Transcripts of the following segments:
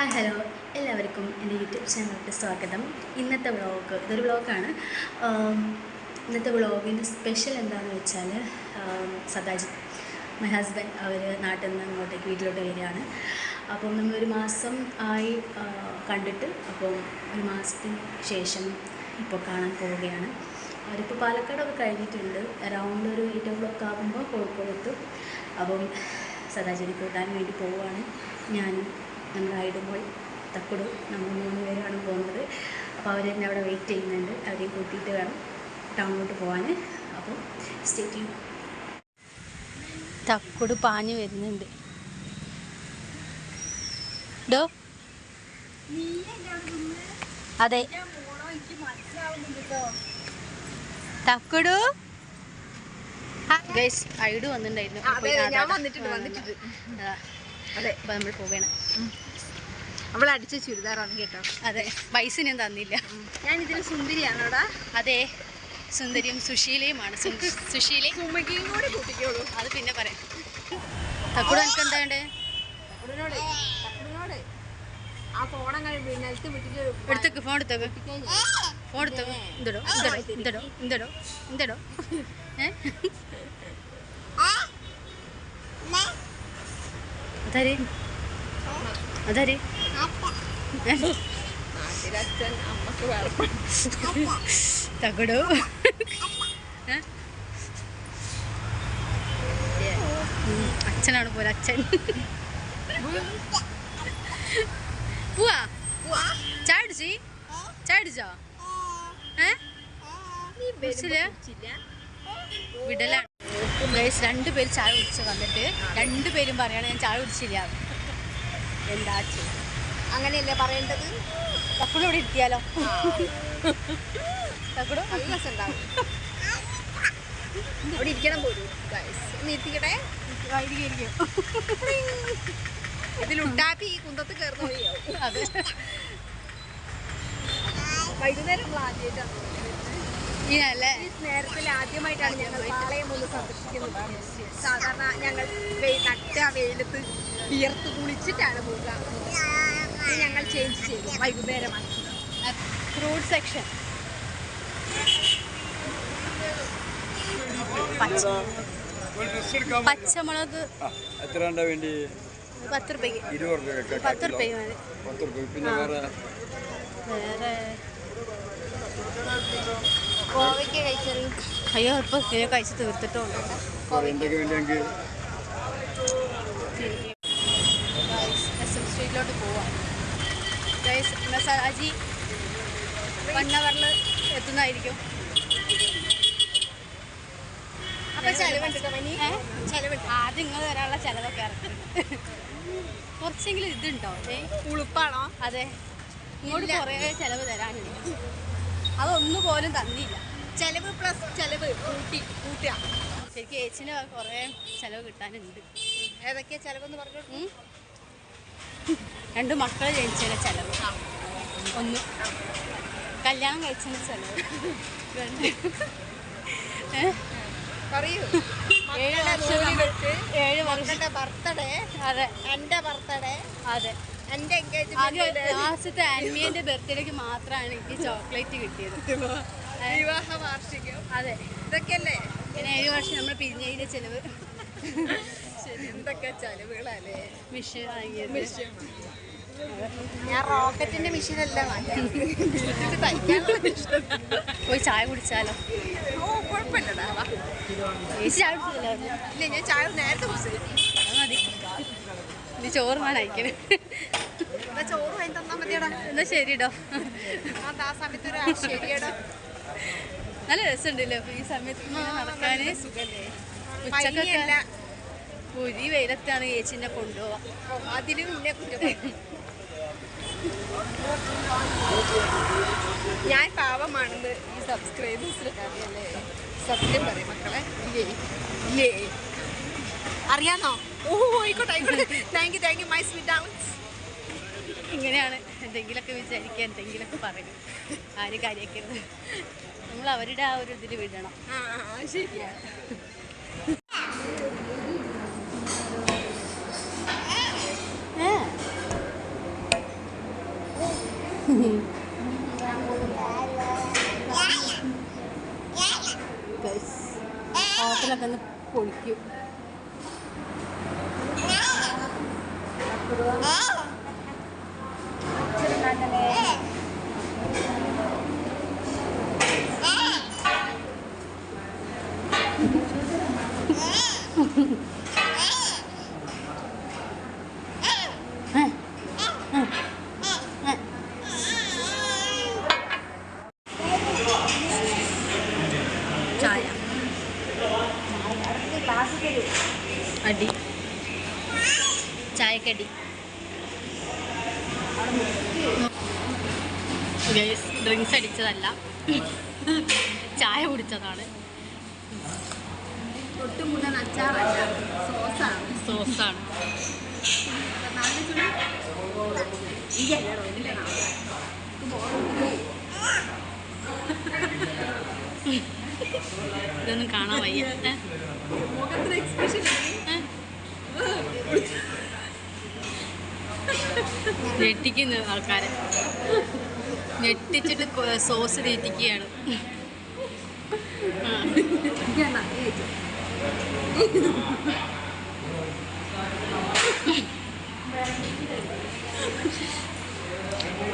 Hi hello എല്ലാവർക്കും എന്റെ YouTube ചാനലിലേക്ക് സ്വാഗതം. ഇന്നത്തെ വ്ളോഗ് ഇതൊരു വ്ളോഗാണ് ഇന്നത്തെ വ്ളോഗിന്റെ സ്പെഷ്യൽ എന്താണെന്ന് വെച്ചാൽ സദാജി മൈ ഹസ്ബൻഡ് അവർ നാട്ടിൽ നിന്ന് അങ്ങോട്ടേക്ക് വീട്ടിലോട്ട് വരികയാണ്. അപ്പം ഒരു മാസം ആയി കണ്ടിട്ട് അപ്പം ഒരു മാസത്തിന് ശേഷം ഇപ്പോൾ കാണാൻ പോവുകയാണ്. അവരിപ്പോൾ പാലക്കാടൊക്കെ കഴിഞ്ഞിട്ടുണ്ട്. അറൗണ്ട് ഒരു എയ്റ്റ് ഓ ക്ലോക്ക് ആകുമ്പോൾ കോഴിക്കോട് എത്തും അപ്പം സദാചാരി കൂട്ടാൻ വേണ്ടി പോവുകയാണ്. ഞാനും നമ്മുടെ ആയിടുമ്പോൾ തക്കുടു നമ്മൾ മൂന്ന് പേരാണ് പോകുന്നത്. അപ്പോൾ അവർ എന്നെ അവിടെ വെയിറ്റ് ചെയ്യുന്നുണ്ട്. അവരെ കൂട്ടിയിട്ട് വേണം ടൗണിലോട്ട് പോകാൻ അപ്പോൾ സ്റ്റേറ്റ് തക്കുട് പാഞ്ഞു വരുന്നുണ്ട്. ഡോ? അതെ. തക്കുടു? ഗൈസ് ഐഡു വന്നിട്ടുണ്ടായിരുന്നു. അതെ, അപ്പൊ ഞാൻ അതാ. വന്നിട്ടുണ്ട്, ആ, വന്നിട്ടുണ്ട്. അതാ. അതെ. അപ്പോൾ നമ്മൾ പോവുകയാണ് അവൾ അടിച്ച ചുരിദാറാണ് കേട്ടോ. അതെ പൈസ ഞാൻ തന്നില്ല. ഞാൻ ഇതിൽ സുന്ദരിയാണോടാ? അതെ സുന്ദരിയും സുശീലയുമാണ്. സുശീലയും സുമകിയും കൂടി കൂട്ടിക്കോളൂ. അത് പിന്നെ പറയാം. തക്കൂടെ എനിക്ക് എന്താ വേണ്ടേ? എടുത്തേക്ക് ഫോൺ എടുത്തേക്ക് ഫോൺ എടുത്തേക്ക് എന്തടോ എന്തടോ എന്തടോ എന്തടോ ഏ അതാര്? അതാര്? തകടോ? അച്ഛനാണ് പോലെ അച്ഛൻ. പോവാ? ചാടിച്ചി ചാടിച്ചോ വിടലാണ് രണ്ടുപേര് ചായ കുടിച്ച് വന്നിട്ട് രണ്ടുപേരും പറയാണ് ഞാൻ ചായ കുടിച്ചില്ല. എന്താ അങ്ങനെയല്ലേ പറയേണ്ടത്? തക്കുടു ഇവിടെ ഇരുത്തിയാലോ? തക്കുടു നല്ല രസമുണ്ടാവും. അവിടെ ഇരിക്കണം പോലും ഇതിൽ ഉട്ടാപ്പി ഈ കുന്തത്ത് കയറുന്ന വഴിയാവും. അതെ. വൈകുന്നേരം ആദ്യമായിട്ടാണ് നേരത്തിൽ ആദ്യമായിട്ടാണ് ഞങ്ങൾ പാളയം ഒന്ന് സന്ദർശിക്കുന്നത്. സാധാരണ ഞങ്ങൾ നട്ട വെയിലത്ത് വിയർത്ത് കുളിച്ചിട്ടാണ് പോവുക. ഇത് ഞങ്ങൾ ചേഞ്ച് ചെയ്തു. വൈകുന്നേരമാണ്. ഫ്രൂട്ട് സെക്ഷൻ പച്ച. പച്ചമുളക്. എത്ര വേണ്ടി? പത്ത് റുപ്യക്ക്. ഇരുപത് രൂപയൊക്കെ പത്ത് റുപ്യക്ക് മതി. പത്ത് രൂപ പിന്നെ വേറെ? വേറെ? കോവയ്ക്ക് കഴിച്ചത്. അയ്യോ ഇപ്പൊ കഴിച്ച് തീർത്തിട്ടുണ്ട് എന്തൊക്കെ വേണ്ടിയെങ്കിൽ എസ് എം സ്ട്രീറ്റിലോട്ട് പോവാം മസാജി വൺ അവറിൽ എത്തുന്നതായിരിക്കും. അപ്പൊ ചെലവുണ്ട്? ചെലവുണ്ട് ആദ്യം നിങ്ങൾ വരാനുള്ള ചിലവൊക്കെ ഇറക്കുന്നു കുറച്ചെങ്കിലും ഇതുണ്ടോ? ഉളുപ്പാണോ? അതെ. ഇങ്ങോട്ട്. കുറേ ചിലവ് തരാനുണ്ട്. അതൊന്നും പോലും തന്നില്ല. ചെലവ് പ്ലസ് ചെലവ് കൂട്ടി കൂട്ടുക. ശരിക്കും ഏച്ചിന് കുറേ ചിലവ് കിട്ടാനുണ്ട്. ഏതൊക്കെയാ ചെലവെന്ന് പറഞ്ഞു. രണ്ട് മക്കളെ ജനിച്ചതിന്റെ ചിലവ്. ഒന്ന്. കല്യാണം കഴിച്ചതിന്റെ ചിലവ്. രണ്ട്. ഏ? പറയൂ. ഏഴ് മക്കളുടെ വർഷം നൂലുകെട്ട് ഏഴ് വർഷം. ബർത്ത്ഡേ അതെ. ബർത്ത്ഡേ അതെ. എൻഗേജ്മെന്റ് ലാസ്റ്റത്തെ ആൻമിയന്റെ ബർത്ത്ഡേക്ക് മാത്രമാണ് എനിക്ക് ചോക്ലേറ്റ് കിട്ടിയത്. വിവാഹ വാർഷികം. അതെ. ഇതൊക്കെയല്ലേ? പിന്നെ ഏഴ് വർഷം നമ്മൾ പിരിഞ്ഞതിന്റെ ചിലവ്. എന്തൊക്കെ ചെലവുകളല്ലേ? മിഷൻ വാങ്ങിയത്. ഞാൻ റോക്കറ്റിന്റെ മെഷീനല്ല പോയി ചായ കുടിച്ചാലോ? ഓ കുഴപ്പമില്ലടാ. ചായ കുടിച്ചില്ല ഇല്ല ഞാൻ ചായ നേരത്തെ മതി. ഇനി ചോറ് ഞാൻ അയക്കണേ എന്നാ ചോറ് വാങ്ങി തന്നാ മതിയടാ. എന്നാ ശരിടോ. ആ സമയത്ത് ശരിയടോ. നല്ല രസമുണ്ടല്ലോ ഈ സമയത്ത് നടക്കാനേ. സുഖല്ലേ? ഉച്ചക്കൊക്കെ പുരി വെയിലത്താണ് ചേച്ചിനെ കൊണ്ടുപോവാ. അതിലും ഇന്നെ കുറ്റം ഞാൻ പാവമാണെന്ന് ഈ സബ്സ്ക്രൈബേഴ്സിലൊക്കെ സബ്സ്ക്രൈബ് പറയും മക്കളെ. അറിയാന്നോ? ഓ ആയിക്കോട്ടെ ആയിക്കോട്ടെ. Thank you thank you my sweet downs ഇങ്ങനെയാണ് എന്തെങ്കിലുമൊക്കെ വിചാരിക്കുക എന്തെങ്കിലുമൊക്കെ പറയും ആരും കാര്യമാക്കരുത് നമ്മൾ അവരുടെ ആ ഒരു ഇതിൽ വിടണം. ആ ആ, 有 ചായക്കടി. ഡ്രിങ്ക്സ് അടിച്ചതല്ല. ചായ കുടിച്ചതാണ്. സോസാണ്. ഇതൊന്നും കാണാൻ വയ്യ? എക്സ്പ്രഷൻ? ഞെട്ടിക്കുന്നു ആൾക്കാരെ. ഞെട്ടിച്ചിട്ട് സോസ് തീറ്റിക്കുകയാണ്.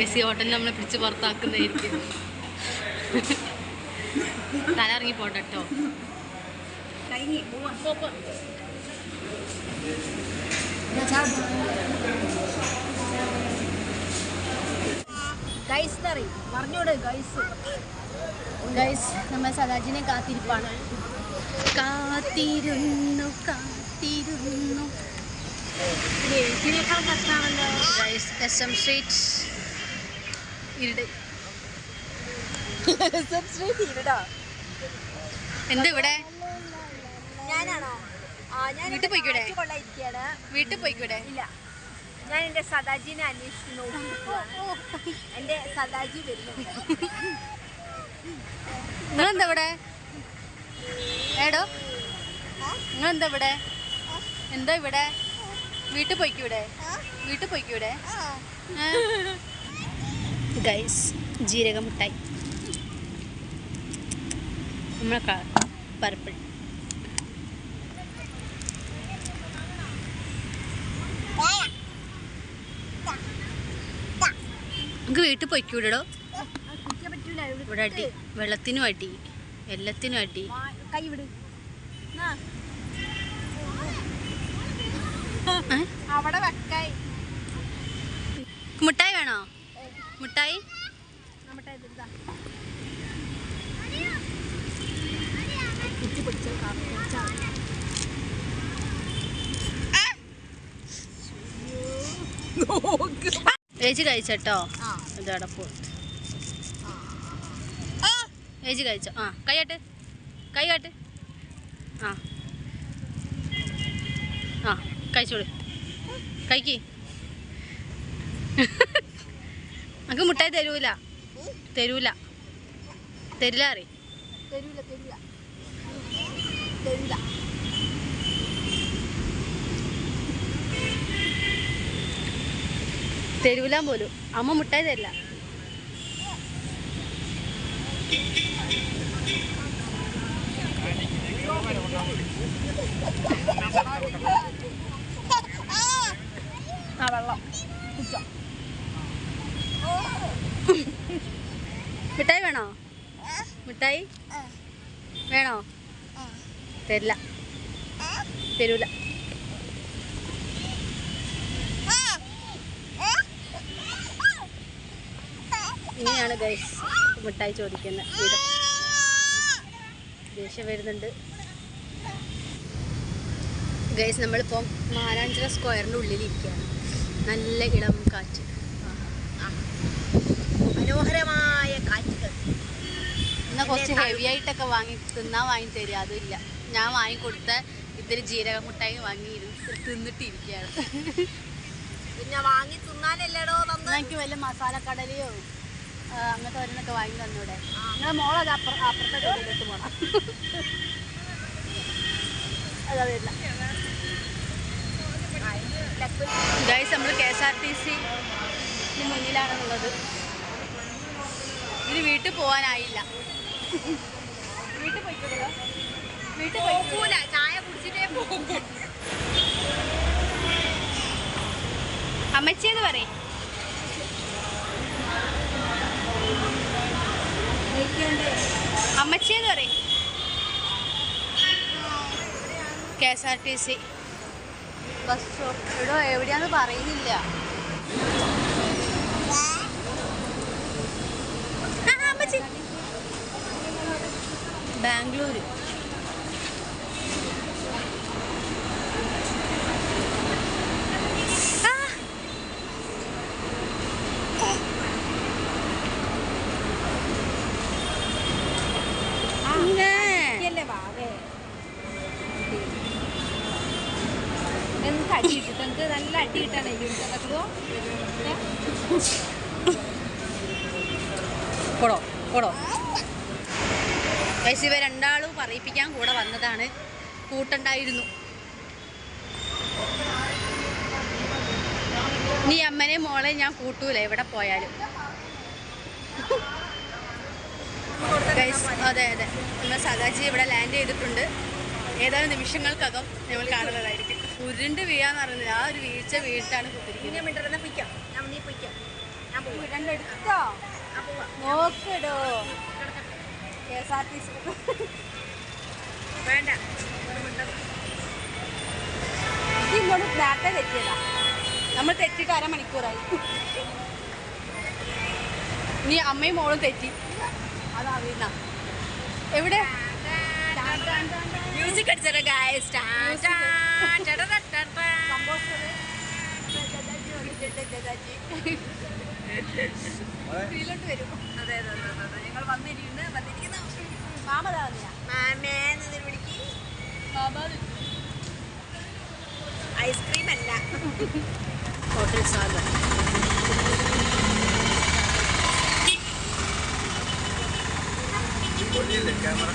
എ സി ഹോട്ടലിൽ നമ്മളെ പിടിച്ച് പുറത്താക്കുന്നതായിരിക്കും. തല ഇറങ്ങി പോട്ടെ കേട്ടോ കഴിഞ്ഞ് പോവാം ഗൈസ് തറി പറഞ്ഞോട് ഗൈസ് ഗൈസ് നമ്മൾ സദാജിനെ കാത്തിരിപ്പാണ്. കാത്തിരുന്നു കാത്തിരുന്നു. ഗൈസ് എസ് എം സ്ട്രീറ്റ് ഇരുട്. തീരടാ എന്താ ഇവിടെ ഞാനാണോ? ആ ഞാൻ വീട്ടിൽ പോയിക്കൂടെ? വീട്ടിൽ പോയിക്കൂടെ? ഇല്ല. ഞാൻ എന്റെ സദാജിനെ അന്വേഷിച്ച് നോക്കി. എന്റെ സദാജി വരുന്നുണ്ട് നിങ്ങളെന്താ ഇവിടെ ഏടോ നിങ്ങളെന്താ ഇവിടെ എന്താ ഇവിടെ? വീട്ടിൽ പോയിക്കൂടെ? വീട്ടിൽ പോയിക്കൂടെ? ഗൈസ് ജീരക മിഠായി നമ്മളെ പർപ്പിൾ. നമുക്ക് വീട്ടിൽ പൊയ്ക്കൂടോ ഇവിടെ അടി വെള്ളത്തിനും അടി എല്ലാത്തിനും അടി. മുട്ടായി വേണോ? മിഠായി നമ്മുടെ ഇതാ കഴിച്ചോ ഇതവിടെ പോയി ഏജ് കഴിച്ചോ? ആ കൈയാട്ട് കൈ കാട്ട് ആ. ആ കഴിച്ചോളൂ. കഴിക്ക്. നമുക്ക് മുട്ടായി തരൂല. തരൂല. തരില്ല അറി തരൂല തരൂല തരൂല തരൂല പോലും. അമ്മ മുട്ടായി തരില്ല. ആ വെള്ളം മിഠായി വേണോ? മിഠായി വേണോ? തരില്ല. തരൂല. ഇങ്ങനെയാണ് ഗൈസ് മിഠായി ചോദിക്കുന്ന വീട് ദേഷ്യം വരുന്നുണ്ട്. ഗൈസ് നമ്മളിപ്പം മാരാഞ്ചിറ സ്ക്വയറിന്റെ ഉള്ളിലിരിക്കുകയാണ്. നല്ല ഇളം കാറ്റ്. മനോഹരമായ കാറ്റുകൾ. എന്നാൽ കുറച്ച് ഹെവി ആയിട്ടൊക്കെ വാങ്ങി തിന്നാൻ വാങ്ങി തരിക അതുമില്ല. ഞാൻ വാങ്ങിക്കൊടുത്ത ഇത്തിരി ജീരക മുട്ടായി വാങ്ങി ഇരുന്ന് തിന്നിട്ടിരിക്കുകയാണ്. പിന്നെ വാങ്ങി തിന്നാനല്ലേടോ തന്ന്? എനിക്ക് വല്ല മസാല കടലയോ അങ്ങനത്തെ വരുന്നൊക്കെ വാങ്ങി തന്നൂടെ നിങ്ങളെ മോളത് അപ്പുറ അപ്പുറത്തെ തൊഴിലിട്ട് പോണം. അതാ വരില്ല ഗൈസ് നമ്മൾ K S R T C മുന്നിലാണെന്നുള്ളത്. ഇനി വീട്ടിൽ പോകാനായില്ല വീട്ടിൽ പോയിക്കോളൂ വീട്ടിൽ പോകൂല ചായ കുടിച്ചിട്ടേ പോകും. അമ്മച്ചിയെന്ന് പറയും. അമ്മച്ചിയെന്ന് പറയും. K S R T C. Bus stop. ഇവിടെ എവിടെയാന്ന് പറയുന്നില്ല. ബാംഗ്ലൂര് ആ ഇങ്ങനെ. അല്ലേ വാവേ എന്ത് അടി എനിക്ക് രണ്ടാളും പറയിപ്പിക്കാൻ കൂടെ വന്നതാണ്. കൂട്ടുണ്ടായിരുന്നു. നീ അമ്മനെ മോളെ ഞാൻ കൂട്ടൂല എവിടെ പോയാലും. അതെ അതെ. നമ്മൾ സദാജി ഇവിടെ ലാൻഡ് ചെയ്തിട്ടുണ്ട്. ഏതാനും നിമിഷങ്ങൾക്കകം നമ്മൾ കാണുന്നതായിരിക്കും. ഉരുണ്ട് വീഴാന്ന് പറയുന്നത്. ആ ഒരു വീഴ്ച വീട്ടാണ് കുത്തിരിക്കുന്നത്. ഞാൻ മിണ്ടറുന്ന പൊയ്ക്കാം. ഞാൻ നീ പൊയ്ക്കാം. ഞാൻ രണ്ടെടുത്തോ? പോവാം. K S R T C. വേണ്ട. ഇങ്ങോട്ട് നേരത്തെ തെറ്റിയതാ. നമ്മൾ തെറ്റിട്ട് അരമണിക്കൂറായി. നീ അമ്മയും മോളും തെറ്റി. അതറിയുന്ന എവിടെ? മ്യൂസിക് അടിച്ചോ ഗായസ് ഇതിലോട്ട് വരും അതെ അതെ അതെ അതെ ഞങ്ങൾ വന്നിരിക്കുന്നു വന്നിരിക്കുന്ന മാമേ എന്ന് വിളിക്ക് ഐസ്ക്രീം അല്ല ഹോട്ടൽ സാഗർ ക്യാമറ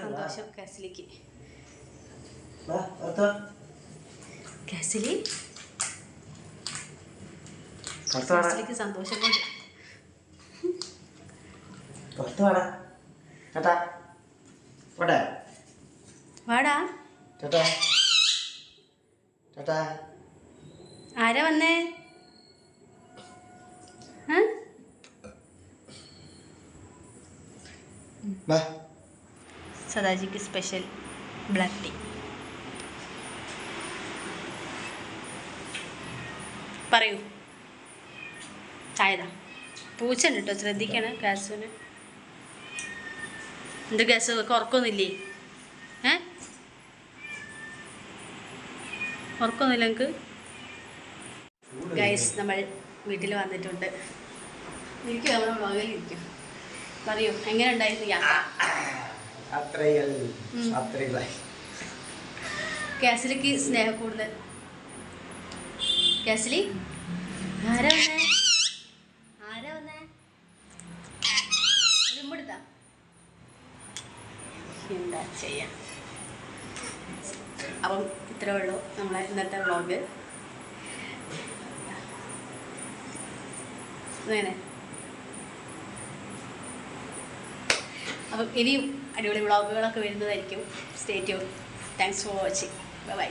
സന്തോഷം. കാസിലിക്ക്. കാസിലി. കാസിലിക്ക് സന്തോഷം കൊണ്ട്. ചേട്ടാ പോട്ടെ. വാടാ. ചേട്ടാ. ചേട്ടാ. ആരാ വന്നേ? ആ? സദാജിക്ക് സ്പെഷ്യൽ ബ്ലാക്ക് ടീ. പറയൂ. ചായതാ. പൂച്ച കേട്ടോ ശ്രദ്ധിക്കണം ഗ്യാസിന് എന്ത് ഗ്യാസ് ഉറക്കൊന്നുമില്ലേ ഏ? ഉറക്കൊന്നുമില്ല നിങ്ങൾക്ക്? ഗൈസ് നമ്മൾ വീട്ടിൽ വന്നിട്ടുണ്ട്. എനിക്ക് നമ്മുടെ മകളിരിക്കും പറയൂ എങ്ങനെ ഉണ്ടായിരുന്നു യാത്ര? അത്രകൾ ഉം. അത്രകളായി കാസിലിക്ക് സ്നേഹം കൂടുതൽ. കാസിലി? ആരാ വന്നേ? ആരാ വന്നേ? എന്താ ചെയ്യാ? അപ്പം ഇത്രേ ഉള്ളൂ നമ്മളെ ഇന്നത്തെ വ്ളോഗ്. അങ്ങനെ. അപ്പം ഇനിയും അടിപൊളി വ്ളോഗുകളൊക്കെ വരുന്നതായിരിക്കും. Stay tune thanks for watching bye bye